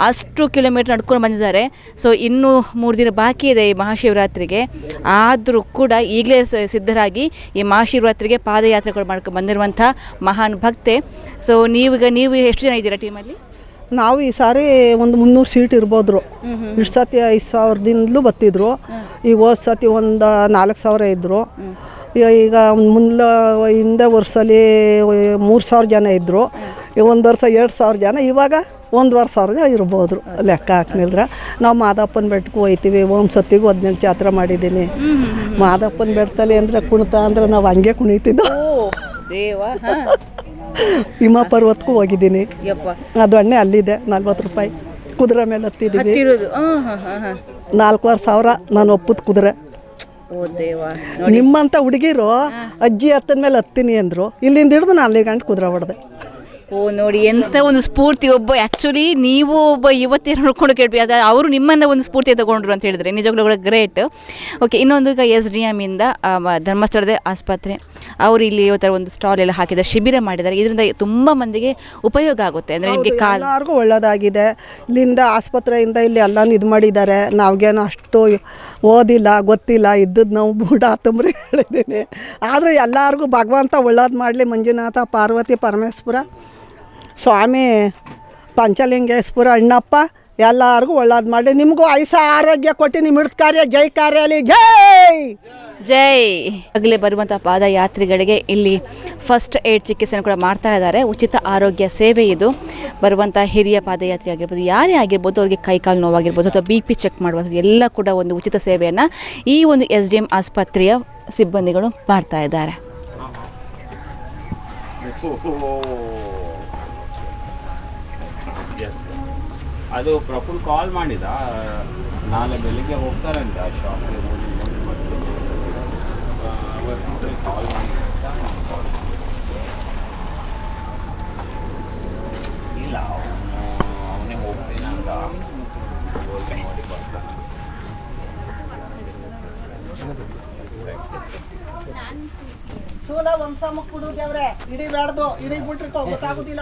Speaker 1: ಅಷ್ಟು ಕಿಲೋಮೀಟರ್ ನಡ್ಕೊಂಡು ಬಂದಿದ್ದಾರೆ. ಸೊ ಇನ್ನೂ ಮೂರು ದಿನ ಬಾಕಿ ಇದೆ ಈ ಮಹಾಶಿವರಾತ್ರಿಗೆ. ಆದರೂ ಕೂಡ ಈಗಲೇ ಸಿದ್ಧರಾಗಿ ಈ ಮಹಾಶಿವರಾತ್ರಿಗೆ ಪಾದಯಾತ್ರೆಗಳು ಮಾಡ್ಕೊಂಡು ಬಂದಿರುವಂಥ ಮಹಾನ್ ಭಕ್ತೆ. ಸೊ ನೀವೀಗ ನೀವು ಎಷ್ಟು ಜನ ಇದ್ದೀರಾ ಟೀಮಲ್ಲಿ
Speaker 4: ನಾವು ಈ ಸಾರಿ ಒಂದು ಮುನ್ನೂರು ಸೀಟ್ ಇರ್ಬೋದ್ರು. ಇಷ್ಟು ಸತಿ ಐದು ಸಾವಿರದಿಂದಲೂ ಬತ್ತಿದ್ರು ಈಗ ಹೋದ ಸತಿ ಒಂದು ನಾಲ್ಕು ಸಾವಿರ ಇದ್ದರು ಈಗ ಮುಂದೆ ಹಿಂದೆ ವರ್ಷದಲ್ಲಿ ಮೂರು ಸಾವಿರ ಜನ ಇದ್ದರು ಒಂದು ವರ್ಷ ಎರಡು ಸಾವಿರ ಜನ ಇವಾಗ ಒಂದುವರೆ ಸಾವಿರ ಜನ ಇರ್ಬೋದು ಲೆಕ್ಕ ಹಾಕ್ನಿಲ್ರ. ನಾವು ಮಾದಪ್ಪನ ಬೆಟ್ಟಕ್ಕೆ ಹೋಯ್ತೀವಿ ಓಂ ಸತ್ತಿಗೂ ಹದಿನೆಂಟು ಜಾತ್ರೆ ಮಾಡಿದ್ದೀನಿ. ಮಾದಪ್ಪನ ಬೆಟ್ಟದಲ್ಲಿ ಅಂದರೆ ಕುಣಿತ ಅಂದ್ರೆ ನಾವು ಹಂಗೆ ಕುಣಿತಿದ್ದೋ.
Speaker 1: ಓ ದೇವ ಹಾಂ.
Speaker 4: ಹಿಮ ಪರ್ವತಕ್ಕೂ ಹೋಗಿದ್ದೀನಿ. ಅದು ಎಣ್ಣೆ ಅಲ್ಲಿದೆ ನಲ್ವತ್ತು ರೂಪಾಯಿ. ಕುದುರೆ ಮೇಲೆ ಹತ್ತಿದ್ದೀವಿ. ನಾಲ್ಕೂವರೆ ಸಾವಿರ ನಾನು ಒಪ್ಪದ ಕುದುರೆ. ನಿಮ್ಮಂಥ ಹುಡುಗಿರು ಅಜ್ಜಿ ಹತ್ತದ ಮೇಲೆ ಹತ್ತೀನಿ ಅಂದರು. ಇಲ್ಲಿಂದ ಹಿಡಿದು ನಾನು ಅಲ್ಲಿ ಗಂಟು ಕುದುರೆ ಹೊಡೆದೆ.
Speaker 1: ಓ ನೋಡಿ ಎಂಥ ಒಂದು ಸ್ಫೂರ್ತಿ ಒಬ್ಬ ಆ್ಯಕ್ಚುಲಿ ನೀವು ಒಬ್ಬ ಯುವತಿಯರು ನೋಡ್ಕೊಂಡು ಕೇಳ್ಬಿ ಅದು ಅವರು ನಿಮ್ಮನ್ನು ಒಂದು ಸ್ಫೂರ್ತಿ ತಗೊಂಡ್ರು ಅಂತ ಹೇಳಿದ್ರೆ ನಿಜವಾಗ್ಲೂ ಕೂಡ ಗ್ರೇಟ್ ಓಕೆ ಇನ್ನೊಂದು ಈಗ ಎಸ್ ಡಿ ಎಮ್ಮಿಂದ ಧರ್ಮಸ್ಥಳದ ಆಸ್ಪತ್ರೆ. ಅವರು ಇಲ್ಲಿ ಇವತ್ತರ ಒಂದು ಸ್ಟಾಲ್ ಎಲ್ಲ ಹಾಕಿದ್ದಾರೆ ಶಿಬಿರ ಮಾಡಿದ್ದಾರೆ. ಇದರಿಂದ ತುಂಬ ಮಂದಿಗೆ ಉಪಯೋಗ ಆಗುತ್ತೆ. ಅಂದರೆ ನಿಮಗೆ ಕಾಲ್
Speaker 4: ಎಲ್ಲರಿಗೂ ಒಳ್ಳೇದಾಗಿದೆ. ಇಲ್ಲಿಂದ ಆಸ್ಪತ್ರೆಯಿಂದ ಇಲ್ಲಿ ಎಲ್ಲ ಇದು ಮಾಡಿದ್ದಾರೆ. ನಾವ್ಗೇನು ಅಷ್ಟು ಓದಿಲ್ಲ ಗೊತ್ತಿಲ್ಲ. ಇದ್ದದ್ದು ನಾವು ಬೂಡ ತುಂಬ್ರಿ ಹೇಳಿದ್ದೀನಿ. ಆದರೆ ಎಲ್ಲರಿಗೂ ಭಗವಂತ ಒಳ್ಳೇದು ಮಾಡಲಿ. ಮಂಜುನಾಥ ಪಾರ್ವತಿ ಪರಮೇಶ್ವರ. ಸ್ವಾಮಿ ಪಂಚಲಿಂಗೇಶ್ವರ ಅಣ್ಣಪ್ಪ ಎಲ್ಲರಿಗೂ ಒಳ್ಳೇದು ಮಾಡಿ ನಿಮಗೂ ಐಸ ಆರೋಗ್ಯ ಕೊಟ್ಟು ನಿಮ್ಮ ಹಿಡಿದ ಕಾರ್ಯ. ಜೈ ಕಾರ್ಯಲಿ. ಜೈ!
Speaker 1: ಜೈ! ಆಗಲೇ ಬರುವಂಥ ಪಾದಯಾತ್ರಿಗಳಿಗೆ ಇಲ್ಲಿ ಫಸ್ಟ್ ಏಡ್ ಚಿಕಿತ್ಸೆಯನ್ನು ಕೂಡ ಮಾಡ್ತಾ ಇದ್ದಾರೆ. ಉಚಿತ ಆರೋಗ್ಯ ಸೇವೆ ಇದು. ಬರುವಂಥ ಹಿರಿಯ ಪಾದಯಾತ್ರಿ ಆಗಿರ್ಬೋದು ಯಾರೇ ಆಗಿರ್ಬೋದು ಅವ್ರಿಗೆ ಕೈಕಾಲು ನೋವಾಗಿರ್ಬೋದು ಅಥವಾ ಬಿ ಪಿ ಚೆಕ್ ಮಾಡುವಂಥದ್ದು ಎಲ್ಲ ಕೂಡ ಒಂದು ಉಚಿತ ಸೇವೆಯನ್ನು ಈ ಒಂದು ಎಸ್ ಡಿ ಎಂ ಆಸ್ಪತ್ರೆಯ ಸಿಬ್ಬಂದಿಗಳು ಮಾಡ್ತಾ ಇದ್ದಾರೆ.
Speaker 2: ಅದು ಪ್ರಫುಲ್ ಕಾಲ್ ಮಾಡಿದ. ನಾಳೆ ಬೆಳಿಗ್ಗೆ ಹೋಗ್ತಾರಂತೆ ಆ ಶಾಪ್ಗೆ ಕಾಲ್ ಮಾಡಿ ಇಲ್ಲ ಅವನು ಅವನೇ ಹೋಗ್ತೀನಿ ಅಂತ. ಹೋಗಿ ಸೋಲ ಬರ್ತಾನೆ
Speaker 4: ಸೂಲ ವಂಶಾಮ ಕುಡುಗೆ ಅವ್ರೆ. ಇಡೀ ಬೇಡ್ದು ಇಡೀ ಬಿಟ್ರಿಕೋ ಗೊತ್ತಾಗುದಿಲ್ಲ.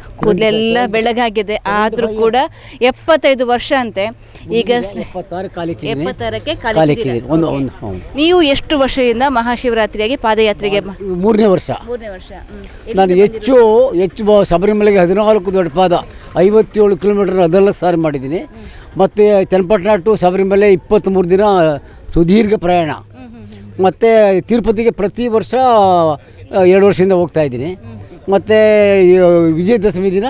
Speaker 1: ಕೂದಲೆಲ್ಲ ಬೆಳಗಾಗಿದೆ. ಆದರೂ ಕೂಡ ಎಪ್ಪತ್ತೈದು ವರ್ಷ ಅಂತೆ. ಈಗ ಎಪ್ಪತ್ತಾರಕ್ಕೆ.
Speaker 5: ಒಂದು ಒಂದು
Speaker 1: ನೀವು ಎಷ್ಟು ವರ್ಷದಿಂದ ಮಹಾಶಿವರಾತ್ರಿಯಾಗಿ ಪಾದಯಾತ್ರೆಗೆ
Speaker 5: ಮೂರನೇ ವರ್ಷ.
Speaker 1: ಮೂರನೇ ವರ್ಷ.
Speaker 5: ನಾನು ಹೆಚ್ಚು ಹೆಚ್ಚು ಶಬರಿಮಲೆಗೆ ಹದಿನಾಲ್ಕು ದೊಡ್ಡ ಪಾದ ಐವತ್ತೇಳು ಕಿಲೋಮೀಟರ್ ಅದೆಲ್ಲ ಸಾರಿ ಮಾಡಿದ್ದೀನಿ. ಮತ್ತು ಚನ್ನಪಟ್ಟಣ ಟು ಶಬರಿಮಲೆ ಇಪ್ಪತ್ತ್ಮೂರು ದಿನ ಸುದೀರ್ಘ ಪ್ರಯಾಣ. ಮತ್ತು ತಿರುಪತಿಗೆ ಪ್ರತಿ ವರ್ಷ ಎರಡು ವರ್ಷದಿಂದ ಹೋಗ್ತಾ ಇದ್ದೀನಿ. ಮತ್ತು ವಿಜಯದಶಮಿ ದಿನ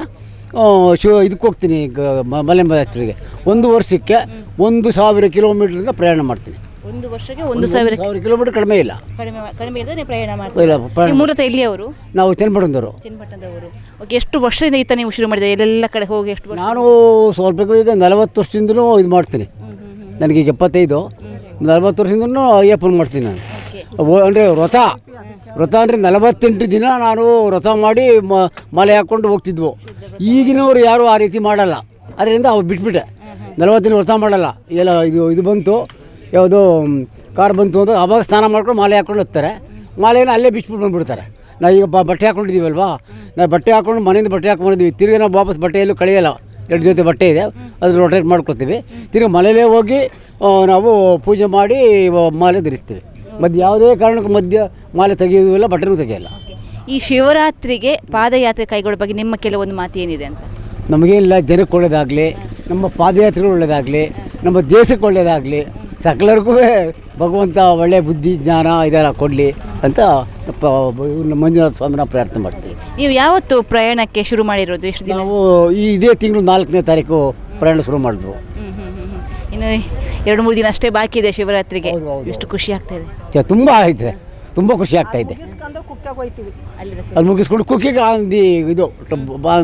Speaker 5: ಶೋ ಶಿವ ಇದಕ್ಕೆ ಹೋಗ್ತೀನಿ ಗ- ಮ- ಮಲೆಂಬ ಯಾತ್ರೆಗೆ ಒಂದು ವರ್ಷಕ್ಕೆ ಒಂದು ಸಾವಿರ ಕಿಲೋಮೀಟ್ರಿಂದ ಪ್ರಯಾಣ ಮಾಡ್ತೀನಿ.
Speaker 1: ಒಂದು ವರ್ಷಕ್ಕೆ ಒಂದು ಸಾವಿರ
Speaker 5: ಸಾವಿರ ಕಿಲೋಮೀಟರ್ ಕಡಿಮೆ ಇಲ್ಲ.
Speaker 1: ಕಡಿಮೆ ಕಡಿಮೆ ಪ್ರಯಾಣ
Speaker 5: ಇಲ್ಲ ಪ್ರಯಾಣ
Speaker 1: ಮೂಲತಃ ಎಲ್ಲಿಯವರು?
Speaker 5: ನಾವು ಚನ್ನಪಟ್ಟಣದವರು.
Speaker 1: ಚನ್ನಪಟ್ಟಣದವರು. ಓಕೆ ಎಷ್ಟು ವರ್ಷದಿಂದ ಈತ ನೀವು ಶುರು ಮಾಡಿದೆ ಎಲ್ಲೆಲ್ಲ ಕಡೆ ಹೋಗಿ ಎಷ್ಟು ವರ್ಷ?
Speaker 5: ನಾನು ಸ್ವಲ್ಪ ಈಗ ನಲವತ್ತು ವರ್ಷದಿಂದನೂ ಇದು ಮಾಡ್ತೀನಿ. ನನಗೀಗ ಎಪ್ಪತ್ತೈದು. ನಲವತ್ತು ವರ್ಷದಿಂದನೂ ಅಯ್ಯಪ್ಪನ ಮಾಡ್ತೀನಿ ನಾನು. ಅಂದರೆ ವ್ರತ. ವ್ರತ ಅಂದರೆ ನಲವತ್ತೆಂಟು ದಿನ ನಾನು ವ್ರತ ಮಾಡಿ ಮಲೆ ಹಾಕ್ಕೊಂಡು ಹೋಗ್ತಿದ್ವು. ಈಗಿನವರು ಯಾರೂ ಆ ರೀತಿ ಮಾಡಲ್ಲ. ಅದರಿಂದ ಅವ್ರು ಬಿಟ್ಬಿಟ್ಟೆ. ದಿನ ವ್ರತ ಮಾಡಲ್ಲ. ಎಲ್ಲ ಇದು ಇದು ಬಂತು. ಯಾವುದು ಕಾರ್ ಬಂತು ಅಂದ್ರೆ ಅವಾಗ ಸ್ನಾನ ಮಾಡ್ಕೊಂಡು ಮಾಲೆ ಹಾಕ್ಕೊಂಡು ಹೋಗ್ತಾರೆ. ಮಾಲೆನ ಅಲ್ಲೇ ಬಿಚ್ಬಿಟ್ಟು ಬಂದುಬಿಡ್ತಾರೆ. ನಾವು ಈಗ ಬಟ್ಟೆ ಹಾಕೊಂಡಿದ್ದೀವಲ್ವಾ? ನಾವು ಬಟ್ಟೆ ಹಾಕೊಂಡು ಮನೆಯಿಂದ ಬಟ್ಟೆ ಹಾಕೊಂಡಿದ್ದೀವಿ ತಿರುಗಿ ನಾವು ವಾಪಸ್ ಬಟ್ಟೆಯಲ್ಲೂ ಕಳೆಯಲ್ಲ. ಎರಡು ಜೊತೆ ಬಟ್ಟೆ ಇದೆ. ಅದು ರೊಟೇಟ್ ಮಾಡ್ಕೊತೀವಿ ತಿರ್ಗಿ ಮನೇಲೇ ಹೋಗಿ ನಾವು ಪೂಜೆ ಮಾಡಿ ಮಾಲೆ ಧರಿಸ್ತೀವಿ. ಮಧ್ಯ ಯಾವುದೇ ಕಾರಣಕ್ಕೂ ಮಧ್ಯ ಮಾಲೆ ತೆಗೆಯುವುದಿಲ್ಲ ಬಟ್ಟೆನೂ ತೆಗೆಯಲ್ಲ.
Speaker 1: ಈ ಶಿವರಾತ್ರಿಗೆ ಪಾದಯಾತ್ರೆ ಕೈಗೊಳ್ಳೋ ಬಗ್ಗೆ ನಿಮ್ಮ ಕೆಲವೊಂದು ಮಾತು ಏನಿದೆ ಅಂತ?
Speaker 5: ನಮಗೇನಿಲ್ಲ ಜನಕ್ಕೆ ಒಳ್ಳೆಯದಾಗಲಿ ನಮ್ಮ ಪಾದಯಾತ್ರೆಗಳು ಒಳ್ಳೆಯದಾಗಲಿ ನಮ್ಮ ದೇಶಕ್ಕೆ ಒಳ್ಳೆಯದಾಗಲಿ ಸಕಲರಿಗೂ ಭಗವಂತ ಒಳ್ಳೆಯ ಬುದ್ಧಿ ಜ್ಞಾನ ಇದೆಲ್ಲ ಕೊಡಲಿ ಅಂತ ಮಂಜುನಾಥ ಸ್ವಾಮಿನ ಪ್ರಾರ್ಥನೆ ಮಾಡ್ತೀವಿ.
Speaker 1: ನೀವು ಯಾವತ್ತು ಪ್ರಯಾಣಕ್ಕೆ ಶುರು ಮಾಡಿರೋದು? ಎಷ್ಟು ದಿನ?
Speaker 5: ನಾವು ಈ ಇದೇ ತಿಂಗಳು ನಾಲ್ಕನೇ ತಾರೀಕು ಪ್ರಯಾಣ ಶುರು ಮಾಡಿದ್ವು.
Speaker 1: ಇನ್ನು ಎರಡು ಮೂರು ದಿನ ಅಷ್ಟೇ ಬಾಕಿ ಇದೆ ಶಿವರಾತ್ರಿಗೆ. ಎಷ್ಟು ಖುಷಿ ಆಗ್ತಾ ಇದೆ.
Speaker 5: ಚ- ತುಂಬ ಆಯ್ತದೆ ತುಂಬ ಖುಷಿ ಆಗ್ತಾ ಇದೆ. ಅಲ್ಲಿ ಮುಗಿಸ್ಕೊಂಡು ಕುಕ್ಕಿಗೆ ಇದು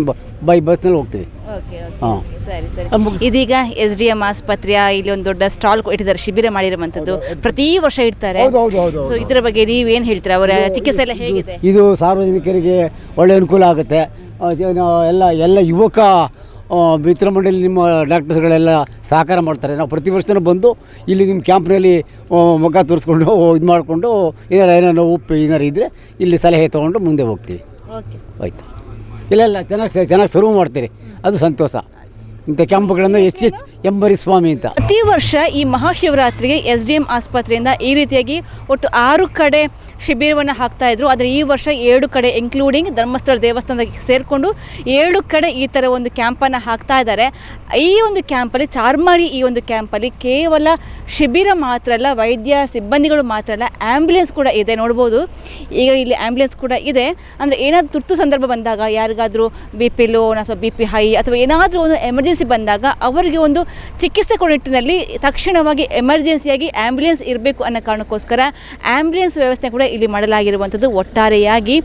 Speaker 5: ಬ- ಬೈ ಬಸ್ನಲ್ಲಿ ಹೋಗ್ತೀವಿ.
Speaker 1: Okay okay.
Speaker 5: ಹಾಂ.
Speaker 1: ಸರಿ ಸರಿ.
Speaker 5: ಅದು ಮುಗಿಸ್-
Speaker 1: ಇದೀಗ ಎಸ್ ಡಿ ಎಂ ಆಸ್ಪತ್ರೆಯ ಇಲ್ಲಿ ಒಂದು ದೊಡ್ಡ ಸ್ಟಾಲ್ ಇಟ್ಟಿದ್ದಾರೆ ಶಿಬಿರ ಮಾಡಿರುವಂಥದ್ದು. ಪ್ರತಿ ವರ್ಷ ಇಡ್ತಾರೆ.
Speaker 5: ಹೌದು, ಹೌದು, ಹೌದು,
Speaker 1: ಸೊ ಇದ್ರ ಬಗ್ಗೆ ನೀವೇನು ಹೇಳ್ತೀರಾ? ಅವರ ಚಿಕಿತ್ಸೆ ಎಲ್ಲ ಹೇಗಿದೆ?
Speaker 5: ಇದು ಸಾರ್ವಜನಿಕರಿಗೆ ಒಳ್ಳೆ ಅನುಕೂಲ ಆಗುತ್ತೆ. ಆ, ಏನು ಎಲ್ಲ ಎಲ್ಲ ಯುವಕ ಆ, ಮಿತ್ರ ಮಂಡಳಿ ನಿಮ್ಮ ಡಾಕ್ಟರ್ಸ್ಗಳೆಲ್ಲ ಸಹಕಾರ ಮಾಡ್ತಾರೆ. ನಾವು ಪ್ರತಿ ವರ್ಷವೂ ಬಂದು ಇಲ್ಲಿ ನಿಮ್ಮ ಕ್ಯಾಂಪ್ನಲ್ಲಿ ಮಗ ಮುಖ ತೋರಿಸ್ಕೊಂಡು ಇದು ಮಾಡಿಕೊಂಡು ಏನಾರು ಏನಾರು ಉಪ್ಪು ಏನಾರು ಇದ್ದರೆ ಇಲ್ಲಿ ಸಲಹೆ ತೊಗೊಂಡು ಮುಂದೆ ಹೋಗ್ತೀವಿ.
Speaker 1: ಓಕೆ
Speaker 5: ಆಯಿತು. ಇಲ್ಲ ಇಲ್ಲ ಚೆನ್ನಾಗಿ ಚೆನ್ನಾಗಿ ಸರ್ವ್ ಮಾಡ್ತೀರಿ. ಅದು ಸಂತೋಷ. ಇಂಥ ಕ್ಯಾಂಪ್ಗಳನ್ನು ಎಚ್ ಎಚ್ ಎಂಬರಿ ಸ್ವಾಮಿ ಅಂತ.
Speaker 1: ಪ್ರತಿ ವರ್ಷ ಈ ಮಹಾಶಿವರಾತ್ರಿಗೆ ಎಸ್ ಡಿ ಎಂ ಆಸ್ಪತ್ರೆಯಿಂದ ಈ ರೀತಿಯಾಗಿ ಒಟ್ಟು ಆರು ಕಡೆ ಶಿಬಿರವನ್ನು ಹಾಕ್ತಾ ಇದ್ರು. ಆದರೆ ಈ ವರ್ಷ ಏಳು ಕಡೆ ಇನ್ಕ್ಲೂಡಿಂಗ್ ಧರ್ಮಸ್ಥಳ ದೇವಸ್ಥಾನಕ್ಕೆ ಸೇರಿಕೊಂಡು ಏಳು ಕಡೆ ಈ ಥರ ಒಂದು ಕ್ಯಾಂಪನ್ನು ಹಾಕ್ತಾ ಇದ್ದಾರೆ. ಈ ಒಂದು ಕ್ಯಾಂಪಲ್ಲಿ ಚಾರ್ಮಾಡಿ ಈ ಒಂದು ಕ್ಯಾಂಪಲ್ಲಿ ಕೇವಲ ಶಿಬಿರ ಮಾತ್ರ ಅಲ್ಲ, ವೈದ್ಯ ಸಿಬ್ಬಂದಿಗಳು ಮಾತ್ರ ಅಲ್ಲ ಆ್ಯಂಬುಲೆನ್ಸ್ ಕೂಡ ಇದೆ ನೋಡ್ಬೋದು. ಈಗ ಇಲ್ಲಿ ಆ್ಯಂಬುಲೆನ್ಸ್ ಕೂಡ ಇದೆ. ಅಂದರೆ ಏನಾದರೂ ತುರ್ತು ಸಂದರ್ಭ ಬಂದಾಗ ಯಾರಿಗಾದರೂ ಬಿ ಪಿ ಲೋನ್ ಅಥವಾ ಬಿ ಪಿ ಹೈ ಅಥವಾ ಏನಾದರೂ ಒಂದು ಎಮರ್ಜೆನ್ಸಿ ಬಂದಾಗ ಅವರಿಗೆ ಒಂದು ಚಿಕಿತ್ಸೆ ಕೊಡೋ ನಿಟ್ಟಿನಲ್ಲಿ ತಕ್ಷಣವಾಗಿ ಎಮರ್ಜೆನ್ಸಿಯಾಗಿ ಆ್ಯಂಬುಲೆನ್ಸ್ ಇರಬೇಕು ಅನ್ನೋ ಕಾರಣಕ್ಕೋಸ್ಕರ ಆ್ಯಂಬುಲೆನ್ಸ್ ವ್ಯವಸ್ಥೆ ಕೂಡ ಇಲ್ಲಿ ಮಾಡಲಾಗಿರುವಂಥದ್ದು. ಒಟ್ಟಾರೆಯಾಗಿ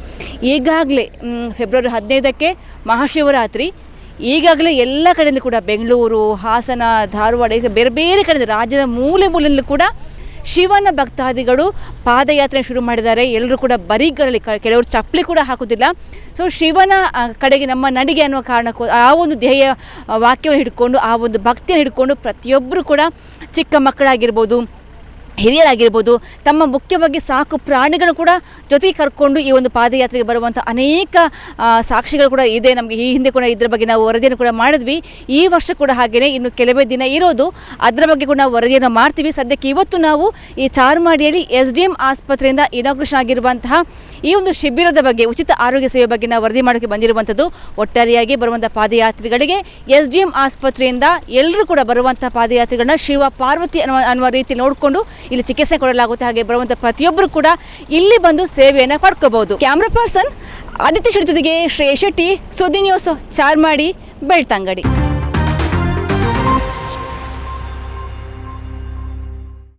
Speaker 1: ಈಗಾಗಲೇ ಫೆಬ್ರವರಿ ಹದಿನೈದಕ್ಕೆ ಮಹಾಶಿವರಾತ್ರಿ. ಈಗಾಗಲೇ ಎಲ್ಲ ಕಡೆಯಿಂದ ಕೂಡ ಬೆಂಗಳೂರು, ಹಾಸನ, ಧಾರವಾಡ ಬೇರೆ ಬೇರೆ ಕಡೆಯಿಂದ ರಾಜ್ಯದ ಮೂಲೆ ಮೂಲೆಯಲ್ಲೂ ಕೂಡ ಶಿವನ ಭಕ್ತಾದಿಗಳು ಪಾದಯಾತ್ರೆ ಶುರು ಮಾಡಿದ್ದಾರೆ. ಎಲ್ಲರೂ ಕೂಡ ಬರೀಗರಲ್ಲಿ ಕೆಲವರು ಚಪ್ಪಲಿ ಕೂಡ ಹಾಕೋದಿಲ್ಲ. ಸೊ ಶಿವನ ಕಡೆಗೆ ನಮ್ಮ ನಡಿಗೆ ಅನ್ನುವ ಕಾರಣಕ್ಕೂ, ಆ ಒಂದು ಧ್ಯೇಯ ವಾಕ್ಯವನ್ನು ಹಿಡ್ಕೊಂಡು, ಆ ಒಂದು ಭಕ್ತಿಯನ್ನು ಹಿಡ್ಕೊಂಡು ಪ್ರತಿಯೊಬ್ಬರು ಕೂಡ ಚಿಕ್ಕ ಮಕ್ಕಳಾಗಿರ್ಬೋದು ಹಿರಿಯರಾಗಿರ್ಬೋದು, ತಮ್ಮ ಮುಖ್ಯವಾಗಿ ಸಾಕು ಪ್ರಾಣಿಗಳು ಕೂಡ ಜೊತೆಗೆ ಕರ್ಕೊಂಡು ಈ ಒಂದು ಪಾದಯಾತ್ರೆಗೆ ಬರುವಂಥ ಅನೇಕ ಸಾಕ್ಷಿಗಳು ಕೂಡ ಇದೆ. ನಮಗೆ ಈ ಹಿಂದೆ ಕೂಡ ಇದ್ರ ಬಗ್ಗೆ ನಾವು ವರದಿಯನ್ನು ಕೂಡ ಮಾಡಿದ್ವಿ. ಈ ವರ್ಷ ಕೂಡ ಹಾಗೆಯೇ ಇನ್ನು ಕೆಲವೇ ದಿನ ಇರೋದು. ಅದರ ಬಗ್ಗೆ ಕೂಡ ನಾವು ವರದಿಯನ್ನು ಮಾಡ್ತೀವಿ. ಸದ್ಯಕ್ಕೆ ಇವತ್ತು ನಾವು ಈ ಚಾರ್ಮಾಡಿಯಲ್ಲಿ ಎಸ್ ಡಿ ಎಂ ಆಸ್ಪತ್ರೆಯಿಂದ ಇನಾಗ್ರೇಷನ್ ಆಗಿರುವಂತಹ ಈ ಒಂದು ಶಿಬಿರದ ಬಗ್ಗೆ, ಉಚಿತ ಆರೋಗ್ಯ ಸೇವೆ ಬಗ್ಗೆ ನಾವು ವರದಿ ಮಾಡೋಕ್ಕೆ ಬಂದಿರುವಂಥದ್ದು. ಒಟ್ಟಾರೆಯಾಗಿ ಬರುವಂಥ ಪಾದಯಾತ್ರಿಗಳಿಗೆ ಎಸ್ ಡಿ ಎಂ ಆಸ್ಪತ್ರೆಯಿಂದ ಎಲ್ಲರೂ ಕೂಡ ಬರುವಂಥ ಪಾದಯಾತ್ರಿಗಳನ್ನ ಶಿವ, ಪಾರ್ವತಿ ಅನ್ನುವ ಅನ್ನುವ ರೀತಿ ನೋಡಿಕೊಂಡು ಇಲ್ಲಿ ಚಿಕಿತ್ಸೆ ಕೊಡಲಾಗುತ್ತೆ. ಹಾಗೆ ಬರುವಂಥ ಪ್ರತಿಯೊಬ್ಬರು ಕೂಡ ಇಲ್ಲಿ ಬಂದು ಸೇವೆಯನ್ನು ಪಡ್ಕೋಬಹುದು. ಕ್ಯಾಮ್ರಾ ಪರ್ಸನ್ ಆದಿತ್ಯ ಶೆಟ್ಟಿ ಜೊತೆಗೆ ಶ್ರೇಯಸ್ ಶೆಟ್ಟಿ, ಸುದ್ದಿ ನ್ಯೂಸ್ ಚಾರ್ಮಾಡಿ, ಬೆಳ್ತಂಗಡಿ.